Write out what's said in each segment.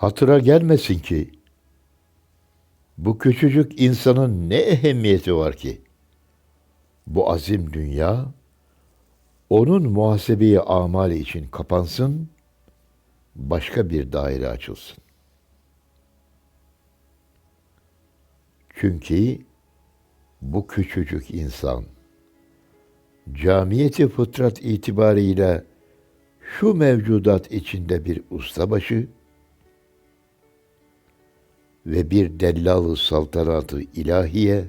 Hatıra gelmesin ki bu küçücük insanın ne ehemmiyeti var ki? Bu azim dünya onun muhasebeyi amali için kapansın, başka bir daire açılsın. Çünkü bu küçücük insan camiyeti fıtrat itibariyle şu mevcudat içinde bir ustabaşı ve bir dellalı saltanatı ilahiye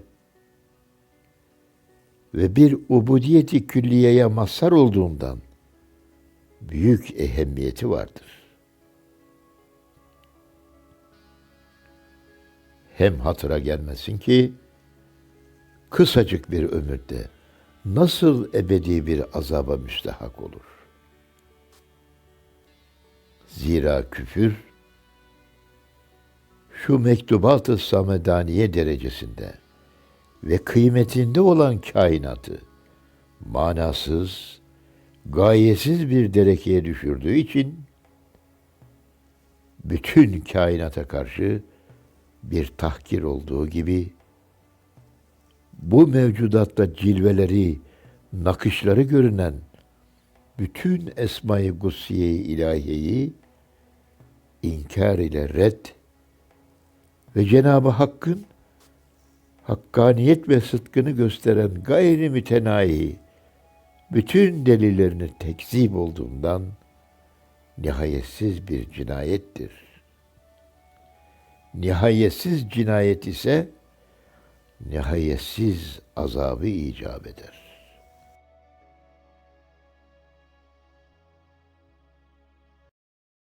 ve bir ubudiyeti külliyeye mazhar olduğundan büyük ehemmiyeti vardır. Hem hatıra gelmesin ki kısacık bir ömürde nasıl ebedi bir azaba müstehak olur. Zira küfür şu mektubat-ı samedaniye derecesinde ve kıymetinde olan kainatı manasız, gayesiz bir derekeye düşürdüğü için bütün kainata karşı bir tahkir olduğu gibi bu mevcudatta cilveleri, nakışları görünen bütün esma-i gussiye-i ilahiyeyi inkar ile red ve Cenab-ı Hakk'ın hakkaniyet ve sıdkını gösteren gayri mütenayi bütün delillerini tekzip olduğundan nihayetsiz bir cinayettir. Nihayetsiz cinayet ise nihayetsiz azabı icap eder.